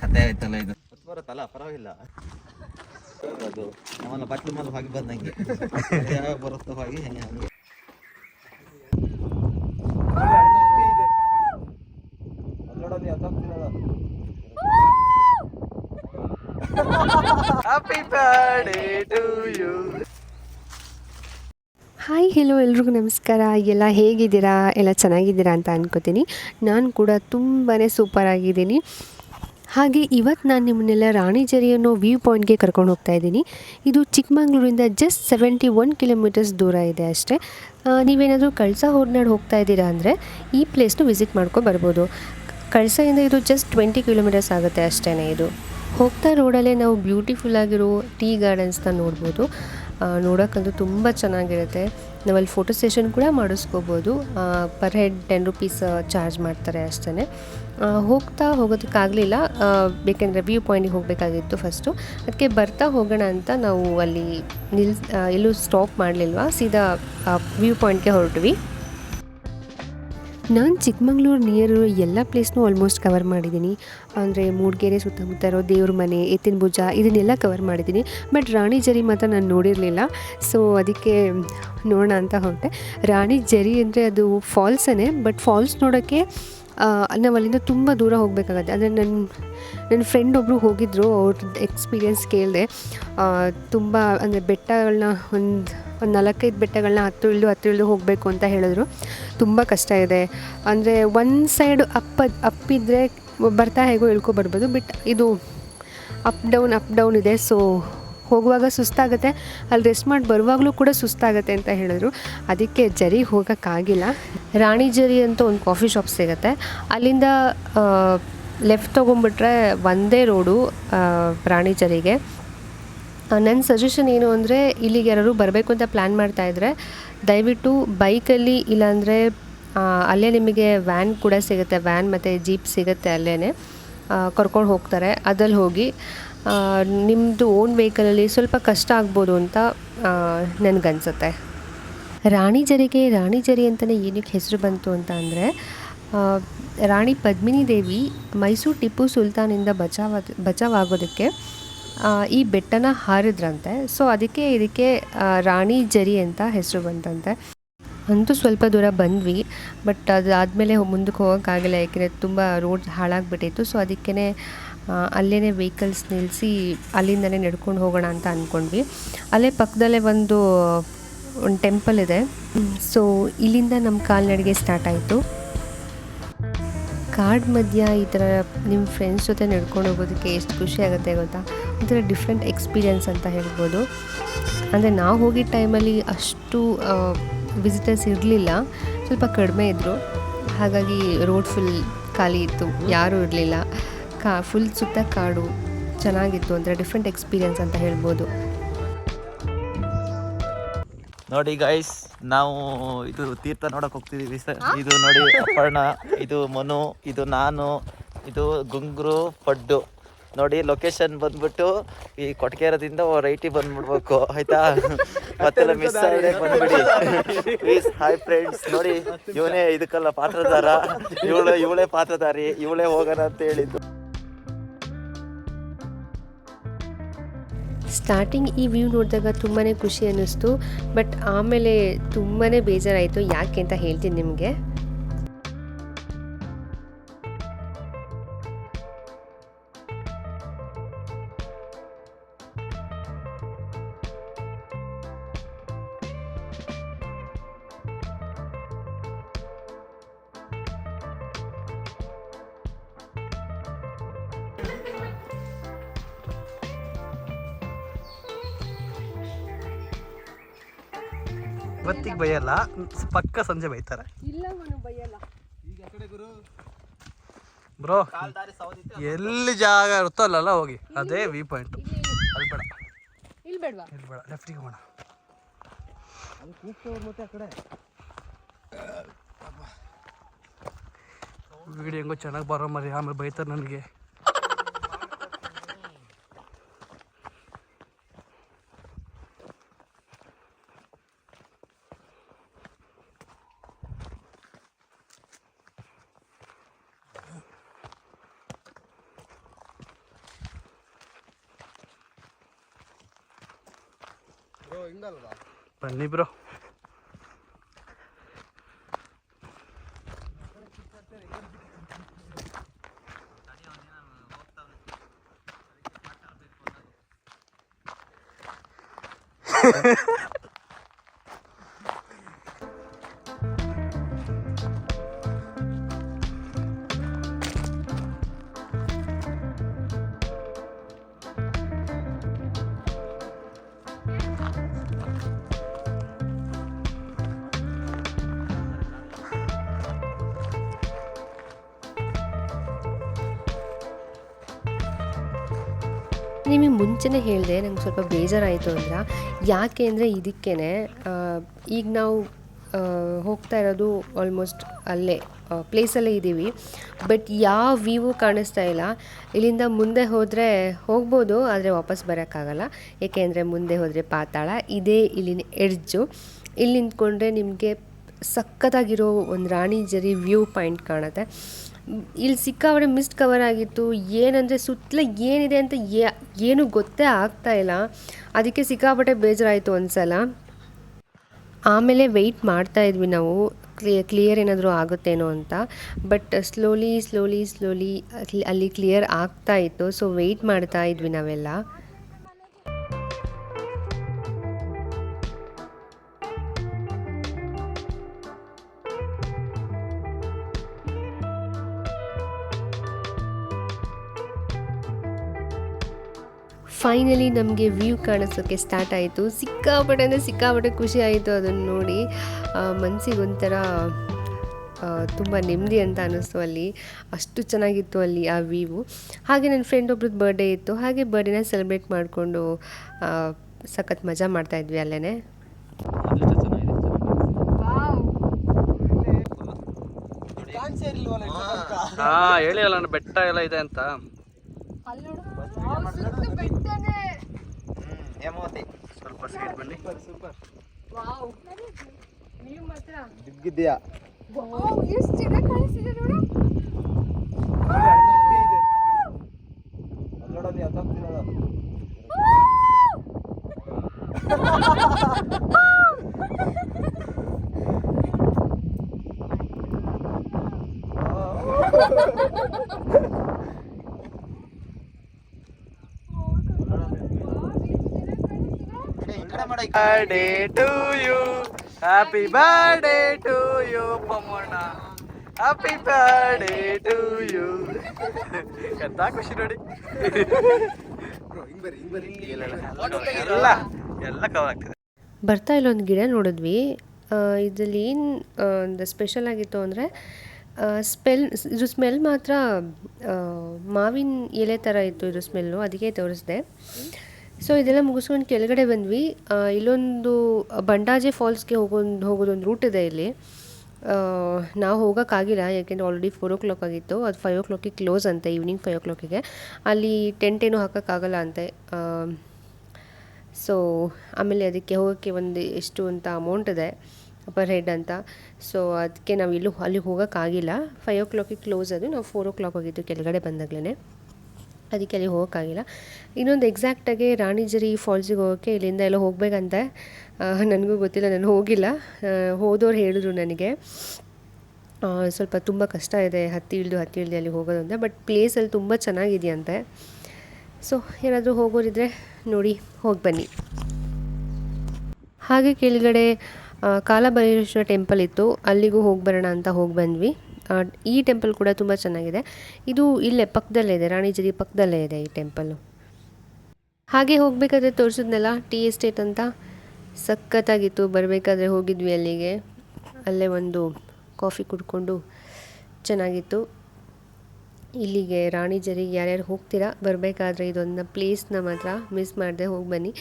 ಕತೆ ಆಯ್ತಲ್ಲ ಇದು? ಬರುತ್ತಲ್ಲ ಪರವಾಗಿಲ್ಲ. ಅದು ಬಟ್ಲು ಮೇಲೆ ಹೋಗಿ ಬಂದಂಗೆ. ಯಾವಾಗ ಬರುತ್ತೋ ಹೋಗಿ ಹೆಂಗೆ ಹಂಗೆ. Happy birthday to you hi hello ಎಲ್ರಿಗೂ ನಮಸ್ಕಾರ. ಎಲ್ಲ ಹೇಗಿದ್ದೀರಾ? ಎಲ್ಲ ಚೆನ್ನಾಗಿದ್ದೀರಾ ಅಂತ ಅನ್ಕೋತೀನಿ. ನಾನು ಕೂಡ ತುಂಬಾ ಸೂಪರ್ ಆಗಿದ್ದೀನಿ. ಹಾಗೆ ಇವತ್ತು ನಾನು ನಿಮ್ಮನ್ನೆಲ್ಲ ರಾಣಿಜರಿ ಅನ್ನೋ ವ್ಯೂ ಪಾಯಿಂಟ್ಗೆ ಕರ್ಕೊಂಡು ಹೋಗ್ತಾ ಇದ್ದೀನಿ. ಇದು ಚಿಕ್ಕಮಂಗ್ಳೂರಿಂದ ಜಸ್ಟ್ ಸೆವೆಂಟಿ ಒನ್ ಕಿಲೋಮೀಟರ್ಸ್ ದೂರ ಇದೆ ಅಷ್ಟೇ. ನೀವೇನಾದರೂ ಕಳಸ ಹೊರನಾಡು ಹೋಗ್ತಾ ಇದ್ದೀರಾ ಅಂದರೆ ಈ ಪ್ಲೇಸ್ನು ವಿಸಿಟ್ ಮಾಡ್ಕೊ ಬರ್ಬೋದು. ಇದು ಜಸ್ಟ್ ಟ್ವೆಂಟಿ ಕಿಲೋಮೀಟರ್ಸ್ ಆಗುತ್ತೆ ಅಷ್ಟೇ ಇದು. ಹೋಗ್ತಾ ರೋಡಲ್ಲೇ ನಾವು ಬ್ಯೂಟಿಫುಲ್ ಆಗಿರೋ ಟೀ ಗಾರ್ಡನ್ಸ್ನ ನೋಡ್ಬೋದು. ನೋಡೋಕ್ಕಂತೂ ತುಂಬ ಚೆನ್ನಾಗಿರುತ್ತೆ. ನಾವಲ್ಲಿ ಫೋಟೋ ಸೆಷನ್ ಕೂಡ ಮಾಡಿಸ್ಕೋಬೋದು. Per head ten rupees charge ಮಾಡ್ತಾರೆ ಅಷ್ಟೇ ಹೋಗ್ತಾ ಹೋಗೋದಕ್ಕಾಗಲಿಲ್ಲ. ಬೇಕೆಂದರೆ ವ್ಯೂ ಪಾಯಿಂಟಿಗೆ ಹೋಗಬೇಕಾಗಿತ್ತು ಫಸ್ಟು ಅದಕ್ಕೆ ಬರ್ತಾ ಹೋಗೋಣ ಅಂತ ನಾವು ಅಲ್ಲಿ ನಿಲ್ ಎಲ್ಲೂ ಸ್ಟಾಪ್ ಮಾಡಲಿಲ್ವಾ? ಸೀದಾ ವ್ಯೂ ಪಾಯಿಂಟ್ಗೆ ಹೊರಟ್ವಿ. ನಾನು ಚಿಕ್ಕಮಂಗ್ಳೂರು ನಿಯರ್ ಎಲ್ಲ ಪ್ಲೇಸ್ನೂ ಆಲ್ಮೋಸ್ಟ್ ಕವರ್ ಮಾಡಿದ್ದೀನಿ ಅಂದರೆ ಮೂಡಿಗೆರೆ ಸುತ್ತಮುತ್ತ ಇರೋ ದೇವ್ರ ಮನೆ, ಎತ್ತಿನ ಭುಜ, ಇದನ್ನೆಲ್ಲ ಕವರ್ ಮಾಡಿದ್ದೀನಿ ಬಟ್ ರಾಣಿ ಜರಿ ಮಾತ್ರ ನಾನು ನೋಡಿರಲಿಲ್ಲ. ಸೊ ಅದಕ್ಕೆ ನೋಡೋಣ ಅಂತ ಹೊರಟೆ ರಾಣಿ ಜರಿ ಅಂದರೆ ಅದು ಫಾಲ್ಸನೇ ಬಟ್ ಫಾಲ್ಸ್ ನೋಡೋಕ್ಕೆ ನಾವು ಅಲ್ಲಿಂದ ತುಂಬ ದೂರ ಹೋಗಬೇಕಾಗತ್ತೆ. ಅಂದರೆ ನನ್ನ ನನ್ನ ಫ್ರೆಂಡ್ ಒಬ್ಬರು ಹೋಗಿದ್ದರು ಅವ್ರದ್ದು ಎಕ್ಸ್ಪೀರಿಯನ್ಸ್ ಕೇಳಿದೆ. ತುಂಬ, ಅಂದರೆ ಬೆಟ್ಟಗಳನ್ನ ಒಂದು ಒಂದು ನಾಲ್ಕೈದು ಬೆಟ್ಟಗಳನ್ನ ಹತ್ತು ಇಳಿದು ಹತ್ತು ಇಳಿದು ಹೋಗಬೇಕು ಅಂತ ಹೇಳಿದ್ರು. ತುಂಬ ಕಷ್ಟ ಇದೆ. ಅಂದರೆ ಒಂದು ಸೈಡ್ ಅಪ್ ಅಪ್ಪಿದ್ರೆ ಬರ್ತಾ ಹೇಗೋ ಇಳ್ಕೊ ಬರ್ಬೋದು ಬಟ್ ಇದು ಅಪ್ ಡೌನ್ ಅಪ್ ಡೌನ್ ಇದೆ. ಸೊ ಹೋಗುವಾಗ ಸುಸ್ತಾಗುತ್ತೆ. ಅಲ್ಲಿ ರೆಸ್ಟ್ ಮಾಡಿ ಬರುವಾಗಲೂ ಕೂಡ ಸುಸ್ತಾಗುತ್ತೆ ಅಂತ ಹೇಳಿದ್ರು. ಅದಕ್ಕೆ ಜರಿ ಹೋಗೋಕ್ಕಾಗಿಲ್ಲ. ರಾಣಿ ಜರಿ ಅಂತ ಒಂದು ಕಾಫಿ ಶಾಪ್ ಸಿಗುತ್ತೆ. ಅಲ್ಲಿಂದ ಲೆಫ್ಟ್ ತೊಗೊಂಬಿಟ್ರೆ ಒಂದೇ ರೋಡು ರಾಣಿ ಜರಿಗೆ. ನನ್ನ ಸಜೆಷನ್ ಏನು ಅಂದರೆ ಇಲ್ಲಿಗೆ ಯಾರು ಬರಬೇಕು ಅಂತ ಪ್ಲ್ಯಾನ್ ಮಾಡ್ತಾಯಿದ್ರೆ ದಯವಿಟ್ಟು ಬೈಕಲ್ಲಿ ಇಲ್ಲಾಂದರೆ ಅಲ್ಲೇ ನಿಮಗೆ ವ್ಯಾನ್ ಕೂಡ ಸಿಗುತ್ತೆ. ವ್ಯಾನ್ ಮತ್ತು ಜೀಪ್ ಸಿಗುತ್ತೆ ಅಲ್ಲೇ ಕರ್ಕೊಂಡು ಹೋಗ್ತಾರೆ. ಅದಲ್ಲಿ ಹೋಗಿ ನಿಮ್ಮದು ಓನ್ ವೆಹಿಕಲಲ್ಲಿ ಸ್ವಲ್ಪ ಕಷ್ಟ ಆಗ್ಬೋದು ಅಂತ ನನಗನ್ಸುತ್ತೆ. ರಾಣಿ ಜರಿಗೆ, ರಾಣಿ ಜರಿ ಅಂತಲೇ ಏನಕ್ಕೆ ಹೆಸರು ಬಂತು ಅಂತ ಅಂದರೆ ರಾಣಿ ಪದ್ಮಿನಿ ದೇವಿ ಮೈಸೂರು ಟಿಪ್ಪು ಸುಲ್ತಾನಿಂದ ಬಚಾವ, ಬಚಾವಾಗೋದಕ್ಕೆ ಈ ಬೆಟ್ಟನ ಹಾರಿದ್ರಂತೆ. ಸೊ ಅದಕ್ಕೆ ಇದಕ್ಕೆ ರಾಣಿ ಜರಿ ಅಂತ ಹೆಸರು ಬಂತಂತೆ. ಅಂತೂ ಸ್ವಲ್ಪ ದೂರ ಬಂದ್ವಿ ಬಟ್ ಅದಾದಮೇಲೆ ಮುಂದಕ್ಕೆ ಹೋಗೋಕ್ಕಾಗಲ್ಲ, ಯಾಕೆಂದರೆ ತುಂಬ ರೋಡ್ ಹಾಳಾಗಿಬಿಟ್ಟಿತ್ತು. ಸೊ ಅದಕ್ಕೇ ಅಲ್ಲೇ ವೆಹಿಕಲ್ಸ್ ನಿಲ್ಲಿಸಿ ಅಲ್ಲಿಂದಲೇ ನಡ್ಕೊಂಡು ಹೋಗೋಣ ಅಂತ ಅಂದ್ಕೊಂಡ್ವಿ ಅಲ್ಲೇ ಪಕ್ಕದಲ್ಲೇ ಒಂದು ಒಂದು ಟೆಂಪಲ್ ಇದೆ. ಸೊ ಇಲ್ಲಿಂದ ನಮ್ಮ ಕಾಲ್ನಡಿಗೆ ಸ್ಟಾರ್ಟ್ ಆಯಿತು. ಕಾಡ್ ಮಧ್ಯ ಈ ಥರ ನಿಮ್ಮ ಫ್ರೆಂಡ್ಸ್ ಜೊತೆ ನಡ್ಕೊಂಡು ಹೋಗೋದಕ್ಕೆ ಎಷ್ಟು ಖುಷಿ ಆಗುತ್ತೆ ಗೊತ್ತಾ? ಒಂಥರ ಡಿಫ್ರೆಂಟ್ ಎಕ್ಸ್ಪೀರಿಯೆನ್ಸ್ ಅಂತ ಹೇಳ್ಬೋದು. ಅಂದರೆ ನಾವು ಹೋಗಿದ್ದ ಟೈಮಲ್ಲಿ ಅಷ್ಟು ವಿಸಿಟರ್ಸ್ ಇರಲಿಲ್ಲ. ಸ್ವಲ್ಪ ಕಡಿಮೆ ಇದ್ದರು ಹಾಗಾಗಿ ರೋಡ್ ಫುಲ್ ಖಾಲಿ ಇತ್ತು. ಯಾರೂ ಇರಲಿಲ್ಲ. ಕಾ ಫುಲ್ ಸುತ್ತ ಕಾಡು. ಚೆನ್ನಾಗಿತ್ತು. ಅಂದರೆ ಡಿಫ್ರೆಂಟ್ ಎಕ್ಸ್ಪೀರಿಯೆನ್ಸ್ ಅಂತ ಹೇಳ್ಬೋದು. ನೋಡಿ ಗೈಸ್ ನಾವು ಇದು ತೀರ್ಥ ನೋಡಕ್ಕೆ ಹೋಗ್ತಿದೀವಿ ಸರ್. ಇದು ನೋಡಿ ಅಪರ್ಣ ಇದು ಮನು ಇದು ನಾನು ಇದು ಗುಂಗ್ರು ಪಡ್ಡು. ನೋಡಿ ಲೊಕೇಶನ್ ಬಂದ್ಬಿಟ್ಟು ಈ ಕೊಟ್ಕೇರದಿಂದ ರೈಟಿಗೆ ಬಂದ್ಬಿಡ್ಬೇಕು, ಆಯ್ತಾ? ಮತ್ತೆಲ್ಲ ಮಿಸ್ ಆಗದೆ ಬಂದ್ಬಿಡಿ. ಪ್ಲೀಸ್ ಹಾಯ್ ಫ್ರೆಂಡ್ಸ್ ನೋಡಿ, ಇವನೇ ಇದಕ್ಕೆಲ್ಲ ಪಾತ್ರಧಾರ ಇವಳು, ಇವಳೇ ಪಾತ್ರಧಾರಿ. ಇವಳೇ ಹೋಗೋಣ ಅಂತ ಹೇಳಿದ್ದು. ಸ್ಟಾರ್ಟಿಂಗ್ ಈ ವ್ಯೂ ನೋಡಿದಾಗ ತುಂಬಾ ಖುಷಿ ಅನ್ನಿಸ್ತು ಬಟ್ ಆಮೇಲೆ ತುಂಬಾ ಬೇಜಾರಾಯಿತು. ಯಾಕೆ ಅಂತ ಹೇಳ್ತೀನಿ ನಿಮಗೆ. ಇವತ್ತಿಗೆ ಬೈಯಲ್ಲ ಪಕ್ಕ ಸಂಜೆ ಬೈತಾರೆ. ಬ್ರೋ ಎಲ್ಲಿ ಜಾಗ ಇರುತ್ತೋ ಅಲ್ಲೆಲ್ಲ ಹೋಗಿ. ಅದೇ ವಿ ಪಾಯಿಂಟ್ ಅಲ್ಲಿ ಬೇಡ. ಇಲ್ಲಿ ಬೇಡವಾ? ಇಲ್ಲಿ ಬೇಡ. ಲೆಫ್ಟಿಗೆ ಹೋಗೋಣ. ವಿಡಿಯೋ ಹೆಂಗೋ ಚೆನ್ನಾಗಿ ಬರೋ ಮರಿ. ಆಮೇಲೆ ಬೈತಾರೆ ನನಗೆ. ಬನ್ನಿ ಬ್ರೋ ನಿಮಗೆ ಮುಂಚೆನೇ ಹೇಳಿದೆ, ನಂಗೆ ಸ್ವಲ್ಪ ಬೇಜಾರಾಯಿತು ಅಂದ್ರೆ? ಯಾಕೆ ಅಂದರೆ ಇದಕ್ಕೇ ಈಗ ನಾವು ಹೋಗ್ತಾ ಇರೋದು ಆಲ್ಮೋಸ್ಟ್ ಅಲ್ಲೇ ಪ್ಲೇಸಲ್ಲೇ ಇದ್ದೀವಿ. ಬಟ್ ಯಾವ ವ್ಯೂ ಕಾಣಿಸ್ತಾ ಇಲ್ಲ. ಇಲ್ಲಿಂದ ಮುಂದೆ ಹೋದರೆ ಹೋಗ್ಬೋದು, ಆದರೆ ವಾಪಸ್ ಬರೋಕ್ಕಾಗಲ್ಲ. ಏಕೆಂದರೆ ಮುಂದೆ ಹೋದರೆ ಪಾತಾಳ, ಇದೇ ಇಲ್ಲಿನ ಎಡ್ಜು ಇಲ್ಲಿ ನಿಂತ್ಕೊಂಡ್ರೆ ನಿಮಗೆ ಸಖತ್ತಾಗಿರೋ ಒಂದು ರಾಣಿ ಜರಿ ವ್ಯೂ ಪಾಯಿಂಟ್ ಕಾಣುತ್ತೆ. ಇಲ್ಲಿ ಸಿಕ್ಕಾಪಟ್ಟೆ ಮಿಸ್ಟ್ ಕವರ್ ಆಗಿತ್ತು. ಏನಂದರೆ ಸುತ್ತಲೂ ಏನಿದೆ ಅಂತ ಏನು ಗೊತ್ತೇ ಆಗ್ತಾ ಇಲ್ಲ. ಅದಕ್ಕೆ ಸಿಕ್ಕಾಪಟ್ಟೆ ಬೇಜಾರಾಯಿತು ಒಂದ್ಸಲ. ಆಮೇಲೆ ವೆಯ್ಟ್ ಮಾಡ್ತಾ ಇದ್ವಿ ನಾವು. ಕ್ಲಿಯರ್ ಕ್ಲಿಯರ್ ಏನಾದರೂ ಆಗುತ್ತೇನೋ ಅಂತ. ಬಟ್ ಸ್ಲೋಲಿ ಸ್ಲೋಲಿ ಸ್ಲೋಲಿ ಅಲ್ಲಿ ಕ್ಲಿಯರ್ ಆಗ್ತಾ ಇತ್ತು. ಸೊ ವೆಯ್ಟ್ ಮಾಡ್ತಾ ಇದ್ವಿ ನಾವೆಲ್ಲ. ಫೈನಲಿ ನಮಗೆ ವ್ಯೂ ಕಾಣಿಸೋಕ್ಕೆ ಸ್ಟಾರ್ಟ್ ಆಯಿತು. ಸಿಕ್ಕಾಪಟ್ಟೆ ಅಂದರೆ ಸಿಕ್ಕಾಪಟ್ಟೆ ಖುಷಿ ಆಯಿತು ಅದನ್ನು ನೋಡಿ. ಮನಸ್ಸಿಗೆ ಒಂಥರ ತುಂಬ ನೆಮ್ಮದಿ ಅಂತ ಅನ್ನಿಸ್ತು ಅಲ್ಲಿ. ಅಷ್ಟು ಚೆನ್ನಾಗಿತ್ತು ಅಲ್ಲಿ ಆ ವ್ಯೂ ಹಾಗೆ ನನ್ನ ಫ್ರೆಂಡ್ ಒಬ್ರದ್ದು ಬರ್ಡೇ ಇತ್ತು. ಹಾಗೆ ಬರ್ಡೇನ ಸೆಲೆಬ್ರೇಟ್ ಮಾಡಿಕೊಂಡು ಸಖತ್ ಮಜಾ ಮಾಡ್ತಾಯಿದ್ವಿ ಅಲ್ಲೇ ಹಾ, ಹೇಳಿ ಅಲ್ಲ ನಾನು ಬೆಟ್ಟ ಎಲ್ಲ ಇದೆ ಅಂತ. ಹೇಮಾವತಿ ಸ್ವಲ್ಪ ಸೈಡ್ ಬನ್ನಿ. ದಿಗ್ಗಿದ್ಯಾ ನೋಡಲ್ಲಿ ಹತ್ತೋಗ್ತಿರೋದು ಈ ಕಡೆ ಮಾಡ birthday to you happy birthday to you Pammanna happy birthday to you ಎಂತ ಖುಷಿ ನೋಡಿ. ಎಲ್ಲ ಎಲ್ಲ ಕವರ್ ಆಗ್ತದೆ. ಬರ್ತಾ ಇಲ್ಲೊಂದು ಗಿಡ ನೋಡಿದ್ವಿ. ಇದರಲ್ಲಿ ಏನು ಒಂದು ಸ್ಪೆಷಲ್ ಆಗಿತ್ತು ಅಂದರೆ ಸ್ಮೆಲ್ ಇದು ಸ್ಮೆಲ್ ಮಾತ್ರ ಮಾವಿನ ಎಲೆ ಥರ ಇತ್ತು ಇದು ಸ್ಮೆಲ್ಲು ಅದಕ್ಕೆ ತೋರಿಸ್ದೆ. ಸೊ ಇದೆಲ್ಲ ಮುಗಿಸ್ಕೊಂಡು ಕೆಳಗಡೆ ಬಂದ್ವಿ. ಇಲ್ಲೊಂದು ಬಂಡಾಜೆ ಫಾಲ್ಸ್ಗೆ ಹೋಗೋ ಹೋಗೋದೊಂದು ರೂಟ್ ಇದೆ ಇಲ್ಲಿ. ನಾವು ಹೋಗೋಕ್ಕಾಗಿಲ್ಲ, ಯಾಕೆಂದರೆ ಆಲ್ರೆಡಿ ಫೋರ್ ಓ ಕ್ಲಾಕ್ ಆಗಿತ್ತು. ಅದು ಫೈವ್ ಓ ಕ್ಲಾಕಿಗೆ ಕ್ಲೋಸ್ ಅಂತೆ ಈವ್ನಿಂಗ್ ಫೈವ್ ಓ ಕ್ಲಾಕಿಗೆ ಅಲ್ಲಿ ಟೆಂಟ್ ಏನೂ ಹಾಕೋಕ್ಕಾಗಲ್ಲ ಅಂತೆ. ಸೊ ಆಮೇಲೆ ಅದಕ್ಕೆ ಹೋಗೋಕ್ಕೆ ಒಂದು ಎಷ್ಟು ಅಂತ ಅಮೌಂಟ್ ಇದೆ ಪರ್ ಹೆಡ್ ಅಂತ. ಸೊ ಅದಕ್ಕೆ ನಾವು ಇಲ್ಲೂ, ಅಲ್ಲಿ ಹೋಗೋಕ್ಕಾಗಿಲ್ಲ. ಫೈವ್ ಓ ಕ್ಲಾಕಿಗೆ ಕ್ಲೋಸ್ ಅದು. ನಾವು ಫೋರ್ ಓ ಕ್ಲಾಕ್ ಹೋಗಿದ್ದು ಕೆಳಗಡೆ ಬಂದಾಗಲೇ ಅದಕ್ಕೆ ಅಲ್ಲಿ ಹೋಗೋಕ್ಕಾಗಿಲ್ಲ. ಇನ್ನೊಂದು ಎಕ್ಸಾಕ್ಟಾಗಿ ರಾಣಿಜರಿ ಫಾಲ್ಸಿಗೆ ಹೋಗೋಕ್ಕೆ ಇಲ್ಲಿಂದ ಎಲ್ಲ ಹೋಗಬೇಕಂತೆ ನನಗೂ ಗೊತ್ತಿಲ್ಲ, ನಾನು ಹೋಗಿಲ್ಲ. ಹೋದವ್ರು ಹೇಳಿದ್ರು ನನಗೆ. ಸ್ವಲ್ಪ ತುಂಬ ಕಷ್ಟ ಇದೆ, ಹತ್ತಿ ಇಳಿದು ಹತ್ತಿ ಇಳಿದು ಅಲ್ಲಿ ಹೋಗೋದು ಅಂತ ಬಟ್ ಪ್ಲೇಸಲ್ಲಿ ತುಂಬ ಚೆನ್ನಾಗಿದೆಯಂತೆ. ಸೊ ಏನಾದರೂ ಹೋಗೋರಿದ್ರೆ ನೋಡಿ, ಹೋಗಿ ಬನ್ನಿ. ಹಾಗೆ ಕೆಳಗಡೆ ಕಾಲಭೈರೇಶ್ವರ ಟೆಂಪಲ್ ಇತ್ತು. ಅಲ್ಲಿಗೂ ಹೋಗಿ ಬರೋಣ ಅಂತ ಹೋಗಿ ಬಂದ್ವಿ. ಈ ಟೆಂಪಲ್ ಕೂಡ ತುಂಬ ಚೆನ್ನಾಗಿದೆ. ಇದು ಇಲ್ಲೇ ಪಕ್ಕದಲ್ಲೇ ಇದೆ ರಾಣಿಜರಿ ಪಕ್ಕದಲ್ಲೇ ಇದೆ ಈ ಟೆಂಪಲ್ಲು. ಹಾಗೆ ಹೋಗಬೇಕಾದ್ರೆ ತೋರಿಸಿದ್ನಲ್ಲ, ಟೀ ಎಸ್ಟೇಟ್ ಅಂತ? ಸಖತ್ತಾಗಿತ್ತು, ಬರಬೇಕಾದ್ರೆ ಹೋಗಿದ್ವಿ ಅಲ್ಲಿಗೆ. ಅಲ್ಲೇ ಒಂದು ಕಾಫಿ ಕುಡ್ಕೊಂಡು ಚೆನ್ನಾಗಿತ್ತು. ಇಲ್ಲಿಗೆ ರಾಣಿಜರಿಗೆ ಯಾರ್ಯಾರು ಹೋಗ್ತೀರಾ, ಬರಬೇಕಾದ್ರೆ ಇದೊಂದು ಪ್ಲೇಸ್ನ ಮಾತ್ರ ಮಿಸ್ ಮಾಡದೆ ಹೋಗಿ ಬನ್ನಿ.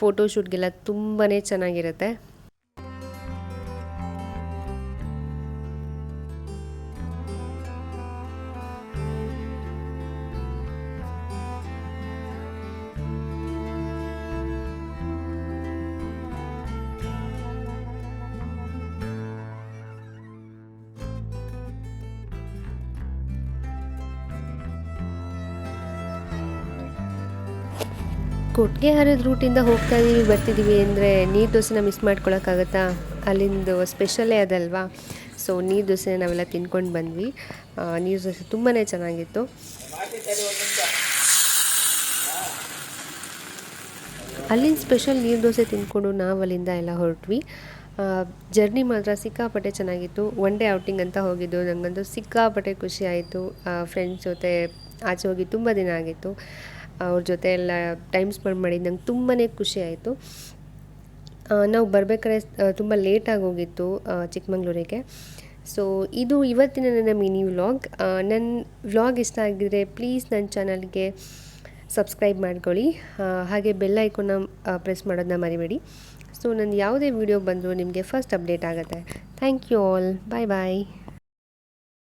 ಫೋಟೋಶೂಟ್ಗೆಲ್ಲ ತುಂಬಾ ಚೆನ್ನಾಗಿರುತ್ತೆ. ಕೊಟ್ಟಿಗೆ ಹರಿದ ರೂಟಿಂದ ಹೋಗ್ತಾ ಇದ್ದೀವಿ ಬರ್ತಿದ್ದೀವಿ ಅಂದರೆ ನೀರು ದೋಸೆನ ಮಿಸ್ ಮಾಡ್ಕೊಳಕ್ಕಾಗತ್ತಾ? ಅಲ್ಲಿಂದು ಸ್ಪೆಷಲೇ ಅದಲ್ವಾ? ಸೊ ನೀರು ದೋಸೆ ನಾವೆಲ್ಲ ತಿನ್ಕೊಂಡು ಬಂದ್ವಿ. ನೀರು ದೋಸೆ ತುಂಬಾ ಚೆನ್ನಾಗಿತ್ತು. ಅಲ್ಲಿನ ಸ್ಪೆಷಲ್ ನೀರು ದೋಸೆ ತಿಂದ್ಕೊಂಡು ನಾವು ಅಲ್ಲಿಂದ ಎಲ್ಲ ಹೊರಟ್ವಿ. ಜರ್ನಿ ಮಾತ್ರ ಸಿಕ್ಕಾಪಟ್ಟೆ ಚೆನ್ನಾಗಿತ್ತು. ಒನ್ ಡೇ ಔಟಿಂಗ್ ಅಂತ ಹೋಗಿದ್ದು. ನನಗಂತೂ ಸಿಕ್ಕಾಪಟ್ಟೆ ಖುಷಿ ಆಯಿತು. ಫ್ರೆಂಡ್ಸ್ ಜೊತೆ ಆಚೆ ಹೋಗಿ ತುಂಬ ದಿನ ಆಗಿತ್ತು. ಅವ್ರ ಜೊತೆ ಎಲ್ಲ ಟೈಮ್ ಸ್ಪೆಂಡ್ ಮಾಡಿ ನಂಗೆ ತುಂಬಾ ಖುಷಿ ಆಯಿತು. ನಾವು ಬರ್ಬೇಕಾದ್ರೆ ತುಂಬ ಲೇಟಾಗಿ ಹೋಗಿತ್ತು ಚಿಕ್ಕಮಂಗ್ಳೂರಿಗೆ. ಸೊ ಇದು ಇವತ್ತಿನ ನನ್ನ ಮಿನಿ ವ್ಲಾಗ್ ನನ್ನ ವ್ಲಾಗ್ ಇಷ್ಟ ಆಗಿದ್ರೆ ಪ್ಲೀಸ್ ನನ್ನ ಚಾನಲ್ಗೆ ಸಬ್ಸ್ಕ್ರೈಬ್ ಮಾಡ್ಕೊಳ್ಳಿ. ಹಾಗೆ ಬೆಲ್ ಐಕೋನ ಪ್ರೆಸ್ ಮಾಡೋದನ್ನ ಮರಿಬೇಡಿ. ಸೊ ನನ್ನ ಯಾವುದೇ ವಿಡಿಯೋ ಬಂದರೂ ನಿಮಗೆ ಫಸ್ಟ್ ಅಪ್ಡೇಟ್ ಆಗುತ್ತೆ. Thank you all bye bye